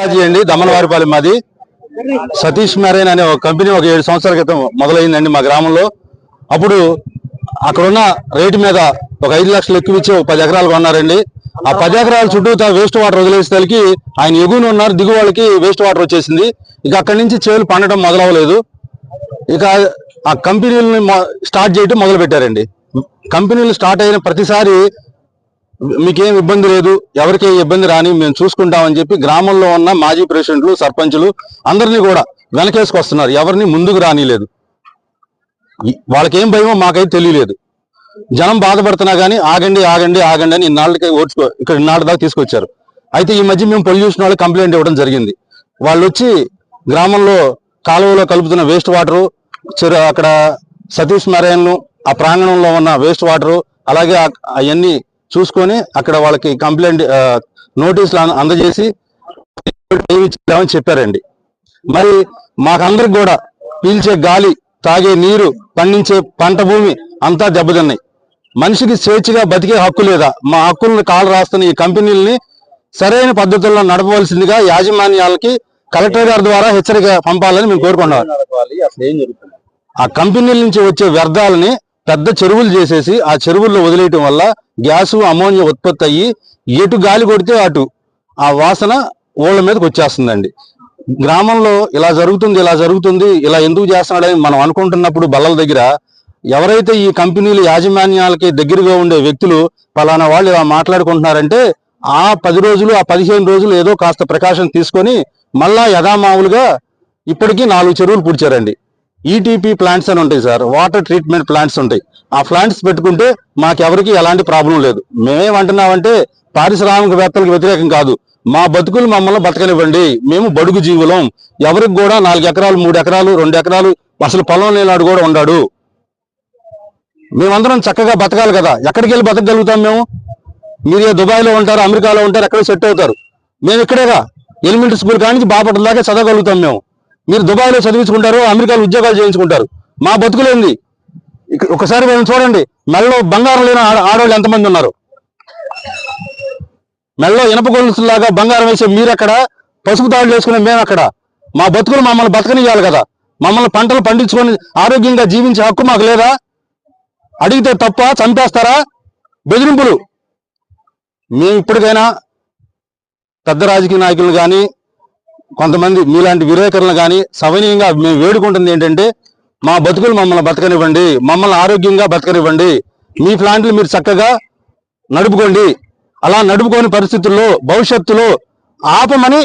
బాలాజీ అండి దమ్మనవారిపాలెం మాది. సతీష్ మెరైన్ అనే ఒక కంపెనీ ఒక ఏడు సంవత్సరాల క్రితం మొదలైందండి మా గ్రామంలో. అప్పుడు అక్కడున్న రేటు మీద ఒక ఐదు లక్షలు ఎక్కువ ఇచ్చి ఒక పది ఎకరాలు కొన్నారండి. ఆ పది ఎకరాల చుట్టూ వేస్ట్ వాటర్ వదిలేసేసరికి ఆయన ఎగువన ఉన్నారు దిగు వాళ్ళకి వేస్ట్ వాటర్ వచ్చేసింది. ఇక అక్కడి నుంచి చేలు పండటం మొదలవ్వలేదు. ఇక ఆ కంపెనీలని స్టార్ట్ చేయటం మొదలు పెట్టారండి కంపెనీలు స్టార్ట్ అయిన ప్రతిసారి మీకేం ఇబ్బంది లేదు ఎవరికి ఇబ్బంది రాని మేము చూసుకుంటామని చెప్పి గ్రామంలో ఉన్న మాజీ ప్రెసిడెంట్లు సర్పంచులు అందరినీ కూడా వెనకేసుకొస్తున్నారు. ఎవరిని ముందుకు రానిలేదు. వాళ్ళకేం భయమో మాకైతే తెలియలేదు. జనం బాధపడుతున్నా కానీ ఆగండి ఆగండి ఆగండి అని ఇన్నాళ్ళకి ఓడ్చుకో ఇక్కడ ఇన్నాళ్ళ దాకా తీసుకొచ్చారు. అయితే ఈ మధ్య మేము పొల్యూషన్ వాళ్ళకి కంప్లైంట్ ఇవ్వడం జరిగింది. వాళ్ళు వచ్చి గ్రామంలో కాలువలో కలుపుతున్న వేస్ట్ వాటరు చెరు అక్కడ సతీష్ మారాయణ్ ఆ ప్రాంగణంలో ఉన్న వేస్ట్ వాటరు అలాగే అవన్నీ చూసుకొని అక్కడ వాళ్ళకి కంప్లైంట్ నోటీసులు అందజేసి ఇచ్చామని చెప్పారండి. మరి మాకందరికి కూడా పీల్చే గాలి తాగే నీరు పండించే పంట భూమి అంతా దెబ్బతిన్నాయి. మనిషికి స్వేచ్ఛగా బతికే హక్కు లేదా? మా హక్కులను కాలు రాస్తున్న ఈ కంపెనీలని సరైన పద్ధతుల్లో నడపవలసిందిగా యాజమాన్యాలకి కలెక్టర్ గారి ద్వారా హెచ్చరిక పంపాలని మేము కోరుకున్నాం అసలు ఏం జరుగుతుంది ఆ కంపెనీల నుంచి వచ్చే వ్యర్థాలని పెద్ద చెరువులు చేసేసి ఆ చెరువుల్లో వదిలేయటం వల్ల గ్యాసు అమోనియా ఉత్పత్తి అయ్యి ఎటు గాలి కొడితే అటు ఆ వాసన ఊళ్ళ మీదకి వచ్చేస్తుందండి. గ్రామంలో ఇలా జరుగుతుంది ఇలా జరుగుతుంది ఇలా ఎందుకు చేస్తున్నాడని మనం అనుకుంటున్నప్పుడు బల్లల దగ్గర ఎవరైతే ఈ కంపెనీలు యాజమాన్యాలకి దగ్గరగా ఉండే వ్యక్తులు పలానా వాళ్ళు ఇలా మాట్లాడుకుంటున్నారంటే ఆ పది రోజులు ఆ పదిహేను రోజులు ఏదో కాస్త ప్రకాశం తీసుకొని మళ్ళా యథామామూలుగా ఇప్పటికీ నాలుగు చెరువులు పుడిచారండి. ఈటీపీ ప్లాంట్స్ అని ఉంటాయి సార్ వాటర్ ట్రీట్మెంట్ ప్లాంట్స్ ఉంటాయి. ఆ ప్లాంట్స్ పెట్టుకుంటే మాకెవరికి ఎలాంటి ప్రాబ్లం లేదు. మేమేమంటున్నామంటే పారిశ్రామికవేత్తలకు వ్యతిరేకం కాదు. మా బతుకులు మమ్మల్ని బతకనివ్వండి. మేము బడుగు జీవులం. ఎవరికి కూడా నాలుగు ఎకరాలు మూడు ఎకరాలు రెండు ఎకరాలు అసలు పొలం లేనాడు కూడా ఉండాడు. మేమందరం చక్కగా బతకాలి కదా. ఎక్కడికి వెళ్ళి బతకగలుగుతాం మేము? మీరు దుబాయ్లో ఉంటారు అమెరికాలో ఉంటారు ఎక్కడ సెట్ అవుతారు. మేము ఇక్కడేగా. ఎలిమెంటరీ స్కూల్ కానీ బాపట్ల దాకా చదవగలుగుతాం మేము. మీరు దుబాయ్లో చదివించుకుంటారు అమెరికాలో ఉద్యోగాలు చేయించుకుంటారు. మా బతుకులేంది ఒకసారి మేము చూడండి. మెల్లో బంగారం లేని ఆడవాళ్ళు ఎంతమంది ఉన్నారు? మెల్లో ఇనప గొలుసులాగా బంగారం వేసే మీరు అక్కడ పసుపు దాడులు వేసుకునే మేము అక్కడ మా బతుకులు మమ్మల్ని బతకనియాలి కదా. మమ్మల్ని పంటలు పండించుకొని ఆరోగ్యంగా జీవించే హక్కు మాకు లేదా? అడిగితే తప్ప చంపేస్తారా? బెదిరింపులు. మేము ఇప్పటికైనా పెద్ద రాజకీయ నాయకులు కానీ కొంతమంది మీలాంటి విలేకరులు కానీ సవనీయంగా మేము వేడుకుంటుంది ఏంటంటే మా బతుకులు మమ్మల్ని బతకనివ్వండి మమ్మల్ని ఆరోగ్యంగా బతకనివ్వండి మీ ప్లాంట్లు మీరు చక్కగా నడుపుకోండి. అలా నడుపుకోని పరిస్థితుల్లో భవిష్యత్తులో ఆపమని